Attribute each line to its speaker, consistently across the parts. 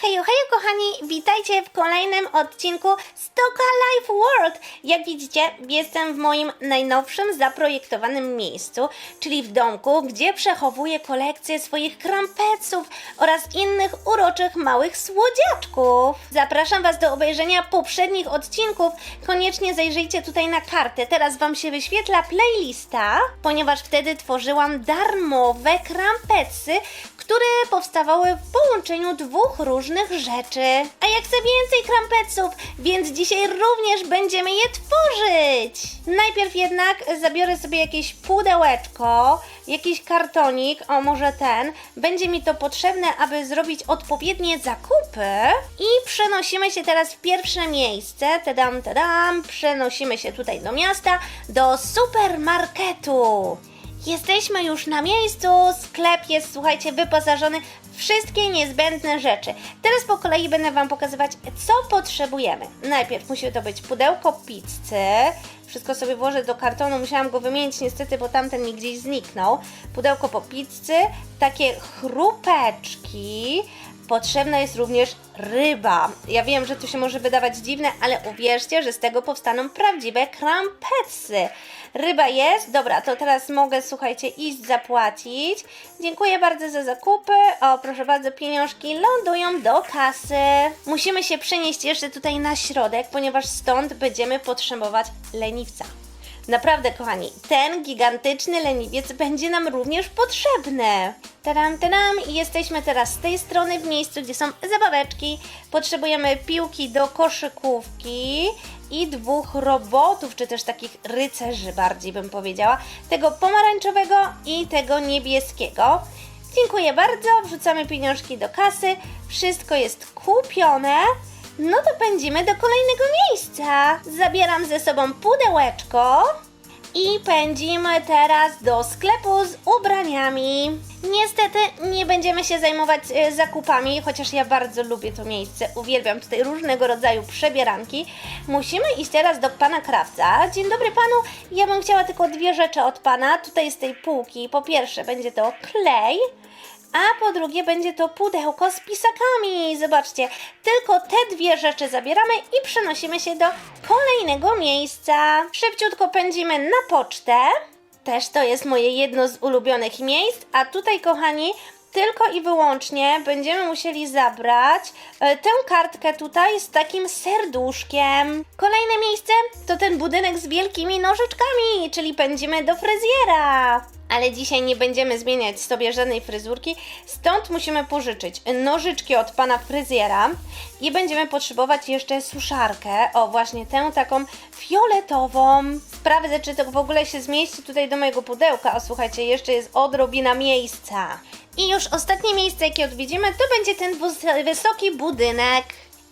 Speaker 1: Hejo, hejo kochani, witajcie w kolejnym odcinku Stoka Life World. Jak widzicie, jestem w moim najnowszym zaprojektowanym miejscu, czyli w domku, gdzie przechowuję kolekcję swoich krampeców oraz innych uroczych małych słodziaczków. Zapraszam Was do obejrzenia poprzednich odcinków. Koniecznie zajrzyjcie tutaj na kartę. Teraz Wam się wyświetla playlista, ponieważ wtedy tworzyłam darmowe krampecy, które powstawały w połączeniu dwóch różnych rzeczy. A ja chcę więcej krampeców, więc dzisiaj również będziemy je tworzyć. Najpierw jednak zabiorę sobie jakieś pudełeczko, jakiś kartonik, o może ten. Będzie mi to potrzebne, aby zrobić odpowiednie zakupy. I przenosimy się teraz w pierwsze miejsce. Tadam, tadam. Przenosimy się tutaj do miasta, do supermarketu. Jesteśmy już na miejscu, sklep jest, słuchajcie, wyposażony w wszystkie niezbędne rzeczy. Teraz po kolei będę Wam pokazywać, co potrzebujemy. Najpierw musi to być pudełko pizzy. Wszystko sobie włożę do kartonu, musiałam go wymienić niestety, bo tamten mi gdzieś zniknął. Pudełko po pizzy, takie chrupeczki, Potrzebna jest również ryba. Ja wiem, że to się może wydawać dziwne, ale uwierzcie, że z tego powstaną prawdziwe krampetsy. Ryba jest. Dobra, to teraz mogę, słuchajcie, iść zapłacić. Dziękuję bardzo za zakupy. O, proszę bardzo, pieniążki lądują do kasy. Musimy się przenieść jeszcze tutaj na środek, ponieważ stąd będziemy potrzebować leniwca. Naprawdę, kochani, ten gigantyczny leniwiec będzie nam również potrzebny. Tadam, tadam i jesteśmy teraz z tej strony w miejscu, gdzie są zabaweczki. Potrzebujemy piłki do koszykówki i dwóch robotów, czy też takich rycerzy bardziej bym powiedziała. Tego pomarańczowego i tego niebieskiego. Dziękuję bardzo, wrzucamy pieniążki do kasy, wszystko jest kupione. No to pędzimy do kolejnego miejsca. Zabieram ze sobą pudełeczko i pędzimy teraz do sklepu z ubraniami. Niestety nie będziemy się zajmować e, zakupami, chociaż ja bardzo lubię to miejsce. Uwielbiam tutaj różnego rodzaju przebieranki. Musimy iść teraz do pana krawca. Dzień dobry panu. Ja bym chciała tylko dwie rzeczy od pana. Tutaj z tej półki. Po pierwsze będzie to klej. A po drugie będzie to pudełko z pisakami. Zobaczcie, tylko te dwie rzeczy zabieramy i przenosimy się do kolejnego miejsca. Szybciutko pędzimy na pocztę. Też to jest moje jedno z ulubionych miejsc. A tutaj, kochani, tylko i wyłącznie będziemy musieli zabrać e, tę kartkę tutaj z takim serduszkiem. Kolejne miejsce to ten budynek z wielkimi nożyczkami, czyli pędzimy do fryzjera. Ale dzisiaj nie będziemy zmieniać sobie żadnej fryzurki, stąd musimy pożyczyć nożyczki od pana fryzjera i będziemy potrzebować jeszcze suszarkę, o właśnie tę taką fioletową. Sprawdzę, czy to w ogóle się zmieści tutaj do mojego pudełka. O słuchajcie, jeszcze jest odrobina miejsca. I już ostatnie miejsce, jakie odwiedzimy, to będzie ten wys- wysoki budynek.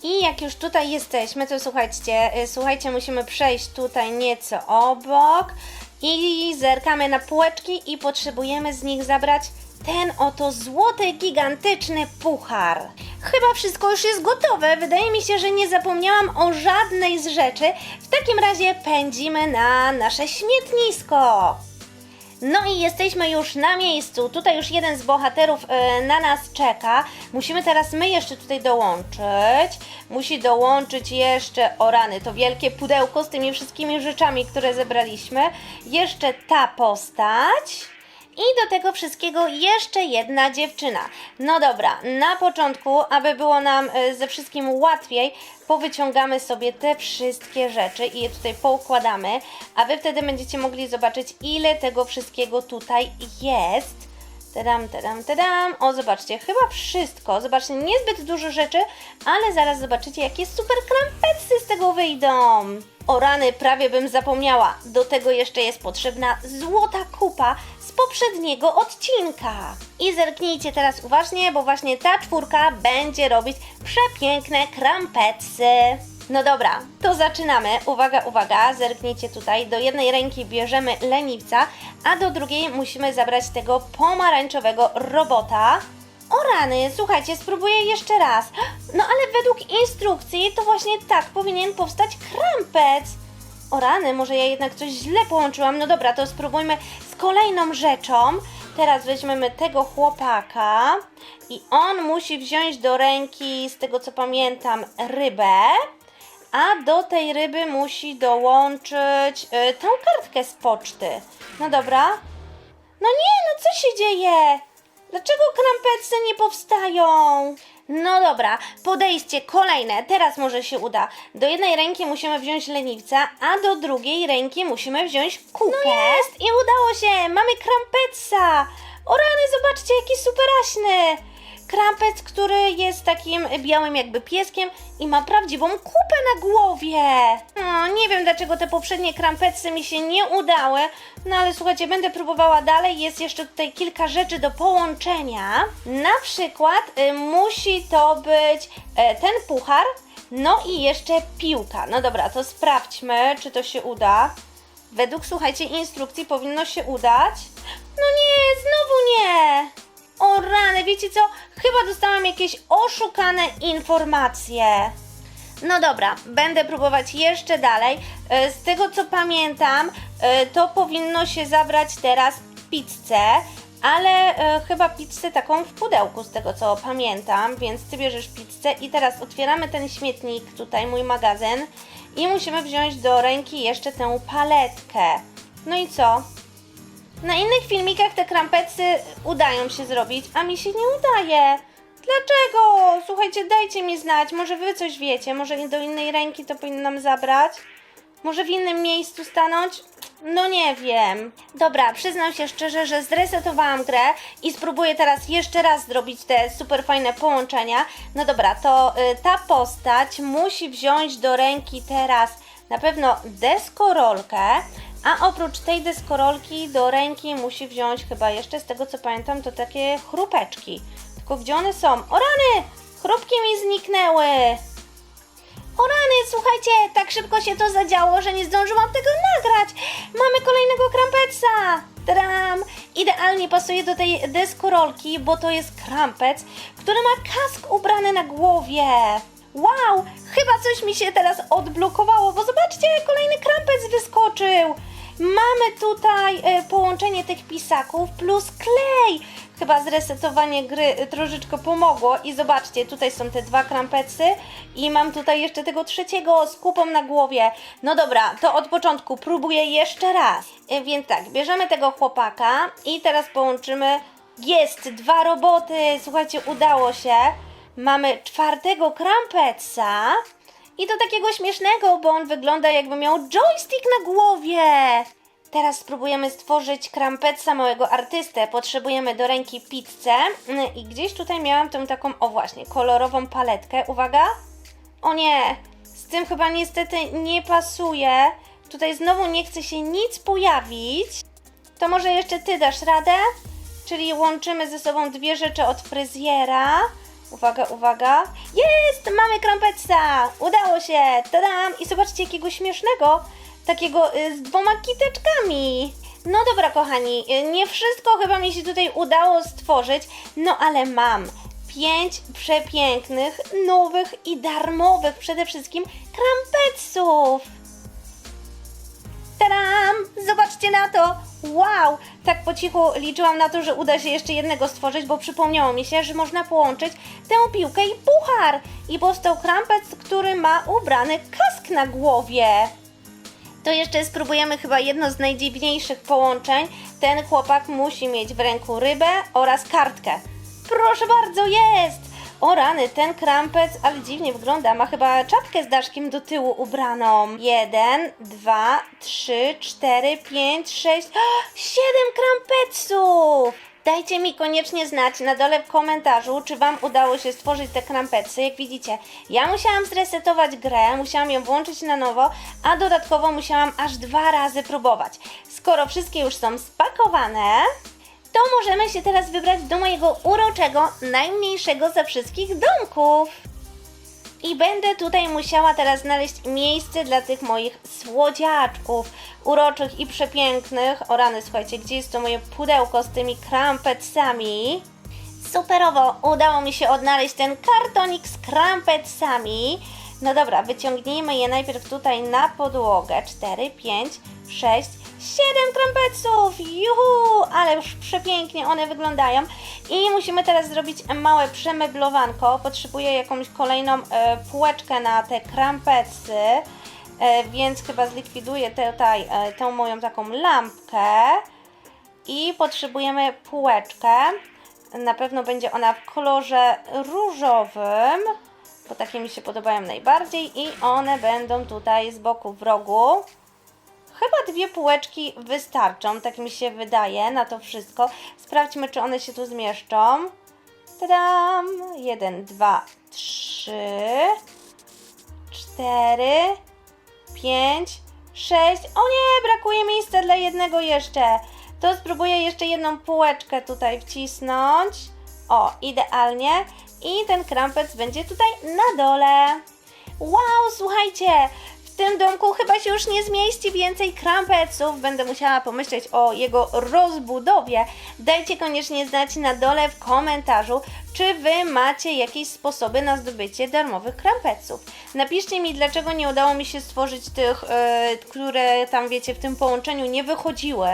Speaker 1: I jak już tutaj jesteśmy, to słuchajcie, y, słuchajcie, musimy przejść tutaj nieco obok i zerkamy na półeczki i potrzebujemy z nich zabrać ten oto złoty, gigantyczny puchar. Chyba wszystko już jest gotowe. Wydaje mi się, że nie zapomniałam o żadnej z rzeczy. W takim razie pędzimy na nasze śmietnisko. No i jesteśmy już na miejscu. Tutaj już jeden z bohaterów e, na nas czeka. Musimy teraz my jeszcze tutaj dołączyć. Musi dołączyć jeszcze o rany, to wielkie pudełko z tymi wszystkimi rzeczami, które zebraliśmy. Jeszcze ta postać. I do tego wszystkiego jeszcze jedna dziewczyna. No dobra, na początku, aby było nam e, ze wszystkim łatwiej, powyciągamy sobie te wszystkie rzeczy i je tutaj poukładamy, a Wy wtedy będziecie mogli zobaczyć, ile tego wszystkiego tutaj jest. Tadam, tadam, tadam. O, zobaczcie, chyba wszystko. Zobaczcie, niezbyt dużo rzeczy, ale zaraz zobaczycie, jakie super krampetsy z tego wyjdą. O rany, prawie bym zapomniała. Do tego jeszcze jest potrzebna złota kupa z poprzedniego odcinka. I zerknijcie teraz uważnie, bo właśnie ta czwórka będzie robić przepiękne krampetsy. No dobra, to zaczynamy. Uwaga, uwaga, zerknijcie tutaj. Do jednej ręki bierzemy leniwca, a do drugiej musimy zabrać tego pomarańczowego robota. O rany, słuchajcie, spróbuję jeszcze raz. No ale według instrukcji to właśnie tak powinien powstać krampec. O rany, może ja jednak coś źle połączyłam. No dobra, to spróbujmy z kolejną rzeczą. Teraz weźmiemy tego chłopaka i on musi wziąć do ręki, z tego co pamiętam, rybę. A do tej ryby musi dołączyć y, tą kartkę z poczty. No dobra. No nie, no co się dzieje? Dlaczego krampetsy nie powstają? No dobra, podejście kolejne, teraz może się uda. Do jednej ręki musimy wziąć leniwca, a do drugiej ręki musimy wziąć kupę. No jest i udało się, mamy krampetsa. O rany, zobaczcie jaki superaśny. Krampec, który jest takim białym jakby pieskiem i ma prawdziwą kupę na głowie. No, nie wiem dlaczego te poprzednie krampecy mi się nie udały, no ale słuchajcie, będę próbowała dalej. Jest jeszcze tutaj kilka rzeczy do połączenia. Na przykład y, musi to być y, ten puchar, no i jeszcze piłka. No dobra, to sprawdźmy, czy to się uda. Według, słuchajcie, instrukcji powinno się udać. No nie, znowu nie. O rany, wiecie co? Chyba dostałam jakieś oszukane informacje. No dobra, będę próbować jeszcze dalej. E, Z tego co pamiętam, e, to powinno się zabrać teraz pizzę, ale e, chyba pizzę taką w pudełku, z tego co pamiętam, więc ty bierzesz pizzę i teraz otwieramy ten śmietnik, tutaj mój magazyn i musimy wziąć do ręki jeszcze tę paletkę. No i co? Na innych filmikach te krampecy udają się zrobić, a mi się nie udaje. Dlaczego? Słuchajcie, dajcie mi znać. Może wy coś wiecie. Może do innej ręki to powinnam zabrać? Może w innym miejscu stanąć? No nie wiem. Dobra, przyznam się szczerze, że zresetowałam grę i spróbuję teraz jeszcze raz zrobić te super fajne połączenia. No dobra, to y, ta postać musi wziąć do ręki teraz na pewno deskorolkę, a oprócz tej deskorolki do ręki musi wziąć chyba jeszcze z tego co pamiętam to takie chrupeczki. Tylko gdzie one są? O rany! Chrupki mi zniknęły! O rany, słuchajcie, tak szybko się to zadziało, że nie zdążyłam tego nagrać. Mamy kolejnego krampetsa. Tadam! Idealnie pasuje do tej deskorolki, bo to jest krampec, który ma kask ubrany na głowie. Wow, chyba coś mi się teraz odblokowało, bo zobaczcie, kolejny krampec wyskoczył. Mamy tutaj e, połączenie tych pisaków plus klej. Chyba zresetowanie gry e, troszeczkę pomogło i zobaczcie, tutaj są te dwa krampecy i mam tutaj jeszcze tego trzeciego z kupą na głowie. No dobra, to od początku próbuję jeszcze raz. E, Więc tak, bierzemy tego chłopaka i teraz połączymy. Jest, dwa roboty, słuchajcie, udało się. Mamy czwartego krampeca i to takiego śmiesznego, bo on wygląda jakby miał joystick na głowie. Teraz spróbujemy stworzyć krampeca małego artystę. Potrzebujemy do ręki pizzę Mm, i gdzieś tutaj miałam tą taką, o właśnie, kolorową paletkę. Uwaga! O nie, z tym chyba niestety nie pasuje. Tutaj znowu nie chce się nic pojawić. To może jeszcze ty dasz radę? Czyli łączymy ze sobą dwie rzeczy od fryzjera. Uwaga, uwaga. Jest! Mamy krampeca! Udało się! Tadam! I zobaczcie jakiego śmiesznego. Takiego y, z dwoma kiteczkami. No dobra, kochani, y, nie wszystko chyba mi się tutaj udało stworzyć, no ale mam pięć przepięknych, nowych i darmowych przede wszystkim krampeców. Tadam! Zobaczcie na to! Wow! Tak po cichu liczyłam na to, że uda się jeszcze jednego stworzyć, bo przypomniało mi się, że można połączyć tę piłkę i puchar. I powstał krampec, który ma ubrany kask na głowie. To jeszcze spróbujemy chyba jedno z najdziwniejszych połączeń. Ten chłopak musi mieć w ręku rybę oraz kartkę. Proszę bardzo, jest! O rany, ten krampec, ale dziwnie wygląda. Ma chyba czapkę z daszkiem do tyłu ubraną. Jeden, dwa, trzy, cztery, pięć, sześć, siedem krampeców! Dajcie mi koniecznie znać na dole w komentarzu, czy Wam udało się stworzyć te krampecy. Jak widzicie, ja musiałam zresetować grę, musiałam ją włączyć na nowo, a dodatkowo musiałam aż dwa razy próbować. Skoro wszystkie już są spakowane, to możemy się teraz wybrać do mojego uroczego, najmniejszego ze wszystkich domków. I będę tutaj musiała teraz znaleźć miejsce dla tych moich słodziaczków, uroczych i przepięknych. O rany, słuchajcie, gdzie jest to moje pudełko z tymi krampecami? Superowo, udało mi się odnaleźć ten kartonik z krampecami. No dobra, wyciągnijmy je najpierw tutaj na podłogę. 4, 5, 6, Siedem krampeców! Juhu! Ale już przepięknie one wyglądają. I musimy teraz zrobić małe przemeblowanko. Potrzebuję jakąś kolejną e, półeczkę na te krampecy. E, więc chyba zlikwiduję tutaj e, tą moją taką lampkę. I potrzebujemy półeczkę. Na pewno będzie ona w kolorze różowym, bo takie mi się podobają najbardziej. I one będą tutaj z boku w rogu. Chyba dwie półeczki wystarczą, tak mi się wydaje, na to wszystko. Sprawdźmy, czy one się tu zmieszczą. Tadam! Jeden, dwa, trzy, cztery, pięć, sześć. O nie, brakuje miejsca dla jednego jeszcze. To spróbuję jeszcze jedną półeczkę tutaj wcisnąć. O, idealnie. I ten krampec będzie tutaj na dole. Wow, słuchajcie, w tym domku chyba się już nie zmieści więcej krampeców. Będę musiała pomyśleć o jego rozbudowie. Dajcie koniecznie znać na dole w komentarzu, czy wy macie jakieś sposoby na zdobycie darmowych krampeców. Napiszcie mi, dlaczego nie udało mi się stworzyć tych, e, które tam wiecie w tym połączeniu nie wychodziły.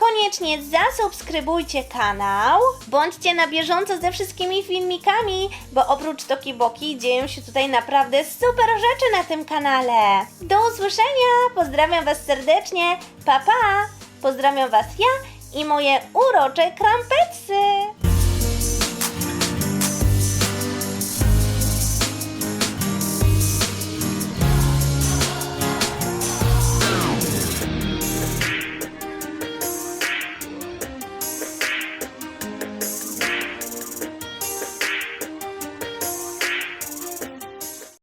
Speaker 1: Koniecznie zasubskrybujcie kanał, bądźcie na bieżąco ze wszystkimi filmikami, bo oprócz Toki Boki dzieją się tutaj naprawdę super rzeczy na tym kanale. Do usłyszenia, pozdrawiam Was serdecznie, pa pa! Pozdrawiam Was ja i moje urocze krampecy!